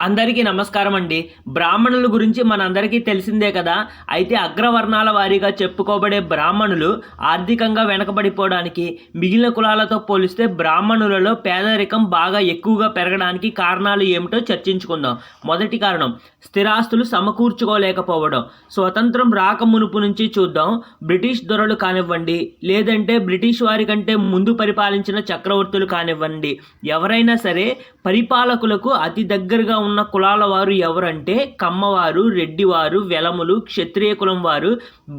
అందరికీ నమస్కారం అండి. బ్రాహ్మణుల గురించి మనందరికీ తెలిసిందే కదా. అయితే అగ్రవర్ణాల వారీగా చెప్పుకోబడే బ్రాహ్మణులు ఆర్థికంగా వెనకబడిపోవడానికి మిగిలిన కులాలతో పోలిస్తే బ్రాహ్మణులలో పేదరికం బాగా ఎక్కువగా పెరగడానికి కారణాలు ఏమిటో చర్చించుకుందాం. మొదటి కారణం స్థిరాస్తులు సమకూర్చుకోలేకపోవడం. స్వతంత్రం రాక మునుపు నుంచి చూద్దాం. బ్రిటిష్ దొరలు కానివ్వండి లేదంటే బ్రిటిష్ వారి కంటే ముందు పరిపాలించిన చక్రవర్తులు కానివ్వండి ఎవరైనా సరే పరిపాలకులకు అతి దగ్గరగా ఉన్న కులాల వారు ఎవరంటే కమ్మవారు రెడ్డివారు వెలములు క్షత్రియ కులం వారు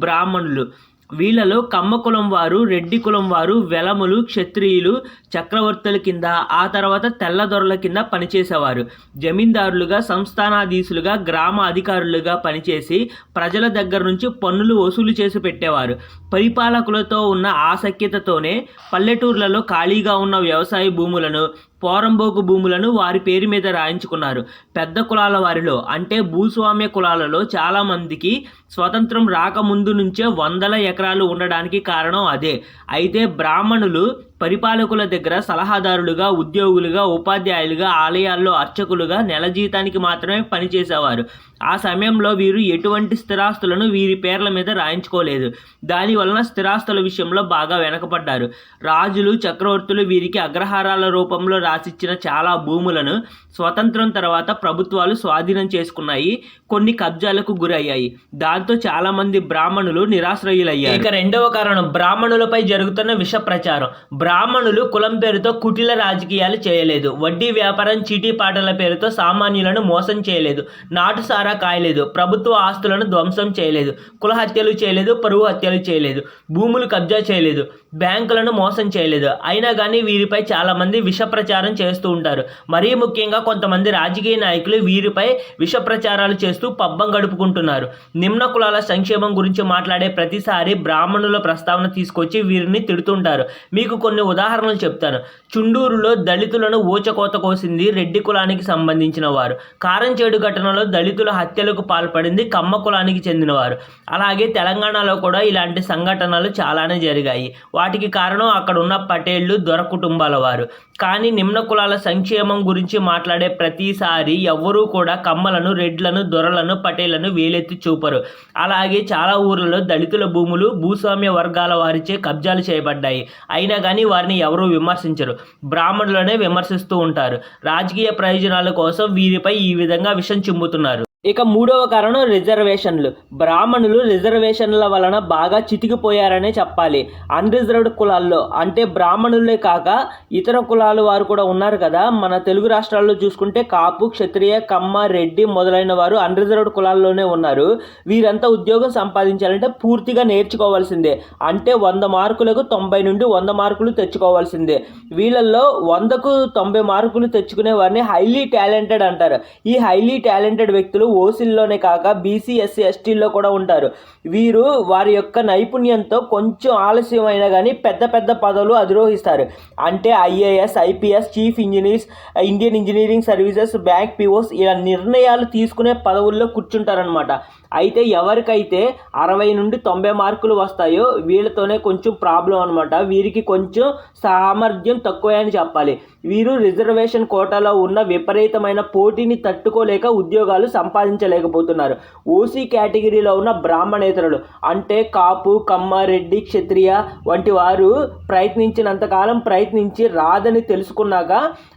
బ్రాహ్మణులు. వీళ్ళలో కమ్మ కులం వారు రెడ్డి కులం వారు వెలములు క్షత్రియులు చక్రవర్తుల కింద ఆ తర్వాత తెల్లదొరల కింద పనిచేసేవారు. జమీందారులుగా సంస్థానాధీశులుగా గ్రామ అధికారులుగా పనిచేసి ప్రజల దగ్గర నుంచి పన్నులు వసూలు చేసి పెట్టేవారు. పరిపాలకులతో ఉన్న ఆసక్యతతోనే పల్లెటూర్లలో ఖాళీగా ఉన్న వ్యవసాయ భూములను పోరంబోకు భూములను వారి పేరు మీద రాయించుకున్నారు. పెద్ద కులాల వారిలో అంటే భూస్వామ్య కులాలలో చాలామందికి స్వతంత్రం రాకముందు నుంచే వందల ఎకరాలు ఉండడానికి కారణం అదే. అయితే బ్రాహ్మణులు పరిపాలకుల దగ్గర సలహాదారులుగా ఉద్యోగులుగా ఉపాధ్యాయులుగా ఆలయాల్లో అర్చకులుగా నెల జీతానికి మాత్రమే పనిచేసేవారు. ఆ సమయంలో వీరు ఎటువంటి స్థిరాస్తులను వీరి పేర్ల మీద రాయించుకోలేదు. దానివలన స్థిరాస్తుల విషయంలో బాగా వెనకపడ్డారు రాజులు చక్రవర్తులు వీరికి అగ్రహారాల రూపంలో రాసిచ్చిన చాలా భూములను స్వతంత్రం తర్వాత ప్రభుత్వాలు స్వాధీనం చేసుకున్నాయి. కొన్ని కబ్జాలకు గురయ్యాయి. దాంతో చాలామంది బ్రాహ్మణులు నిరాశ్రయులయ్యారు. ఇక రెండవ కారణం బ్రాహ్మణులపై జరుగుతున్న విష ప్రచారం బ్రాహ్మణులు కులం పేరుతో కుటిల రాజకీయాలు చేయలేదు. వడ్డీ వ్యాపారం చీటీ పాటల పేరుతో సామాన్యులను మోసం చేయలేదు. నాటు సారా కాయలేదు. ప్రభుత్వ ఆస్తులను ధ్వంసం చేయలేదు. కుల హత్యలు చేయలేదు. పరువు హత్యలు చేయలేదు. భూములు కబ్జా చేయలేదు. బ్యాంకులను మోసం చేయలేదు. అయినా కానీ వీరిపై చాలామంది విషప్రచారం విష ప్రచారం చేస్తూ ఉంటారు. మరీ ముఖ్యంగా కొంతమంది రాజకీయ నాయకులు వీరిపై విష ప్రచారాలు చేస్తూ పబ్బం గడుపుకుంటున్నారు. నిమ్న కులాల సంక్షేమం గురించి మాట్లాడే ప్రతిసారి బ్రాహ్మణుల ప్రస్తావన తీసుకొచ్చి వీరిని తిడుతుంటారు. మీకు కొన్ని ఉదాహరణలు చెప్తాను చుండూరులో దళితులను ఊచకోత కోసింది రెడ్డి కులానికి సంబంధించిన వారు. కారంచేడు ఘటనలో దళితుల హత్యలకు పాల్పడింది కమ్మ కులానికి చెందినవారు. అలాగే తెలంగాణలో కూడా ఇలాంటి సంఘటనలు చాలానే జరిగాయి. వాటికి కారణం అక్కడ ఉన్న పటేళ్ళు దొర కుటుంబాల వారు. కానీ నిమ్న కులాల సంక్షేమం గురించి మాట్లాడే ప్రతిసారి ఎవ్వరూ కూడా కమ్మలను రెడ్లను దొరలను పటేళ్ళను వేలెత్తి చూపరు. అలాగే చాలా ఊర్లలో దళితుల భూములు భూస్వామ్య వర్గాల వారిచే కబ్జాలు చేయబడ్డాయి. అయినా కానీ వారిని ఎవరూ విమర్శించరు. బ్రాహ్మణులనే విమర్శిస్తూ ఉంటారు. రాజకీయ ప్రయోజనాల కోసం వీరిపై ఈ విధంగా విషం చిమ్ముతున్నారు. ఇక మూడవ కారణం రిజర్వేషన్లు. బ్రాహ్మణులు రిజర్వేషన్ల వలన బాగా చితికిపోయారనే చెప్పాలి. అన్రిజర్వ్డ్ కులాల్లో అంటే బ్రాహ్మణులే కాక ఇతర కులాల వారు కూడా ఉన్నారు కదా. మన తెలుగు రాష్ట్రాల్లో చూసుకుంటే కాపు క్షత్రియ కమ్మ రెడ్డి మొదలైన వారు అన్రిజర్వ్డ్ కులాల్లోనే ఉన్నారు. వీరంతా ఉద్యోగం సంపాదించాలంటే పూర్తిగా నేర్చుకోవాల్సిందే. అంటే వంద మార్కులకు తొంభై నుండి వంద మార్కులు తెచ్చుకోవాల్సిందే. వీళ్ళల్లో వందకు తొంభై మార్కులు తెచ్చుకునే వారిని హైలీ టాలెంటెడ్ అంటారు. ఈ హైలీ టాలెంటెడ్ వ్యక్తులు ఓసీల్లోనే కాక బీసీ ఎస్సీ ఎస్టీల్లో కూడా ఉంటారు. వీరు వారి యొక్క నైపుణ్యంతో కొంచెం ఆలస్యమైనా కానీ పెద్ద పెద్ద పదవులు అధిరోహిస్తారు. అంటే IAS IPS chief engineers Indian engineering services bank POs ఇలా నిర్ణయాలు తీసుకునే పదవుల్లో కూర్చుంటారనమాట అయితే ఎవరికైతే అరవై నుండి తొంభై మార్కులు వస్తాయో వీళ్ళతోనే కొంచెం ప్రాబ్లం అనమాట వీరికి కొంచెం సామర్థ్యం తక్కువే అని చెప్పాలి. వీరు రిజర్వేషన్ కోటాలో ఉన్న విపరీతమైన పోటీని తట్టుకోలేక ఉద్యోగాలు సంపాదించలేకపోతున్నారు. ఓసీ కేటగిరీలో ఉన్న బ్రాహ్మణేతరులు అంటే కాపు కమ్మ రెడ్డి క్షత్రియ వంటి వారు ప్రయత్నించినంతకాలం ప్రయత్నించి రాదని తెలుసుకున్నాక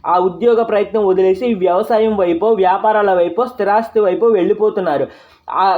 ఆ ఉద్యోగ ప్రయత్నం వదిలేసి వ్యవసాయం వైపు వ్యాపారాల వైపు స్థిరాస్తి వైపు వెళ్ళిపోతున్నారు.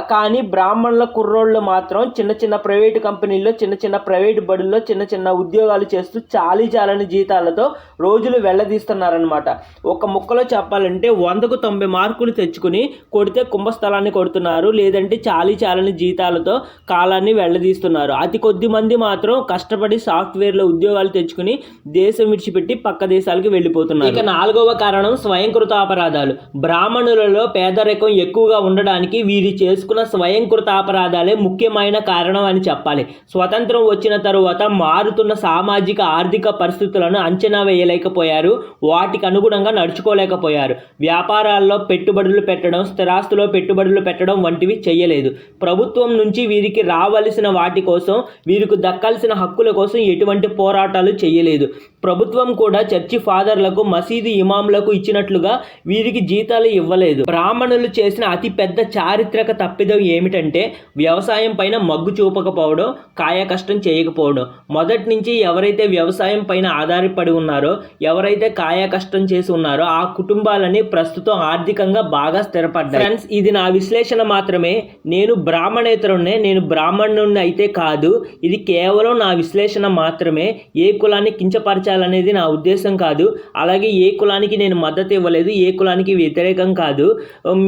కానీ బ్రాహ్మణుల కుర్రోళ్ళు మాత్రం చిన్న చిన్న ప్రైవేటు కంపెనీల్లో చిన్న చిన్న ప్రైవేటు బడుల్లో చిన్న చిన్న ఉద్యోగాలు చేస్తూ చాలీ చాలని జీతాలతో రోజులు వెళ్ళదీస్తున్నారనమాట ఒక ముక్కలో చెప్పాలంటే వందకు తొంభై మార్కులు తెచ్చుకుని కొడితే కుంభస్థలాన్ని కొడుతున్నారు లేదంటే చాలీ చాలని జీతాలతో కాలాన్ని వెళ్ళదీస్తున్నారు అతి కొద్ది మంది మాత్రం కష్టపడి సాఫ్ట్వేర్లో ఉద్యోగాలు తెచ్చుకుని దేశం విడిచిపెట్టి పక్క దేశాలకు వెళ్ళిపోతున్నారు. ఇక నాలుగవ కారణం స్వయంకృత అపరాధాలు. బ్రాహ్మణులలో పేదరికం ఎక్కువగా ఉండడానికి వీరి చేసుకున్న స్వయంకృత అపరాధాలే ముఖ్యమైన కారణం అని చెప్పాలి. స్వతంత్రం వచ్చిన తరువాత మారుతున్న సామాజిక ఆర్థిక పరిస్థితులను అంచనా వేయలేకపోయారు. వాటికి అనుగుణంగా నడుచుకోలేకపోయారు. వ్యాపారాల్లో పెట్టుబడులు పెట్టడం స్థిరాస్తిలో పెట్టుబడులు పెట్టడం వంటివి చేయలేదు ప్రభుత్వం నుంచి వీరికి రావలసిన వాటి కోసం వీరికి దక్కాల్సిన హక్కుల కోసం ఎటువంటి పోరాటాలు చేయలేదు ప్రభుత్వం కూడా చర్చి ఫాదర్లకు మసీదు ఇమాంలకు ఇచ్చినట్లుగా వీరికి జీతాలు ఇవ్వలేదు. బ్రాహ్మణులు చేసిన అతి పెద్ద చారిత్రక తప్పిదం ఏమిటంటే వ్యవసాయం పైన మగ్గు చూపకపోవడం కాయ కష్టం చేయకపోవడం. మొదటి నుంచి ఎవరైతే వ్యవసాయం పైన ఆధారపడి ఉన్నారో ఎవరైతే కాయకష్టం చేసి ఉన్నారో ఆ కుటుంబాలని ప్రస్తుతం ఆర్థికంగా బాగా స్థిరపడ్డాయి. ఫ్రెండ్స్ ఇది నా విశ్లేషణ మాత్రమే. నేను బ్రాహ్మణేతరుణ్ణే నేను బ్రాహ్మణుణ్ణి అయితే కాదు ఇది కేవలం నా విశ్లేషణ మాత్రమే. ఏ కులాన్ని కించపరచాలనేది నా ఉద్దేశం కాదు. అలాగే ఏ కులానికి నేను మద్దతు ఇవ్వలేదు ఏ కులానికి వ్యతిరేకం కాదు.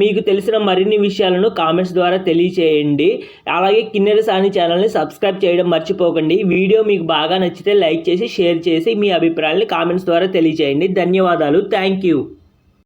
మీకు తెలిసిన మరిన్ని విషయాలను కామెంట్స్ ద్వారా ద్వారా తెలియచేయండి. అలాగే కిన్నెర సాని ఛానల్ని సబ్స్క్రైబ్ చేయడం మర్చిపోకండి. వీడియో మీకు బాగా నచ్చితే లైక్ చేసి షేర్ చేసి మీ అభిప్రాయాన్ని కామెంట్స్ ద్వారా తెలియచేయండి. ధన్యవాదాలు. Thank you.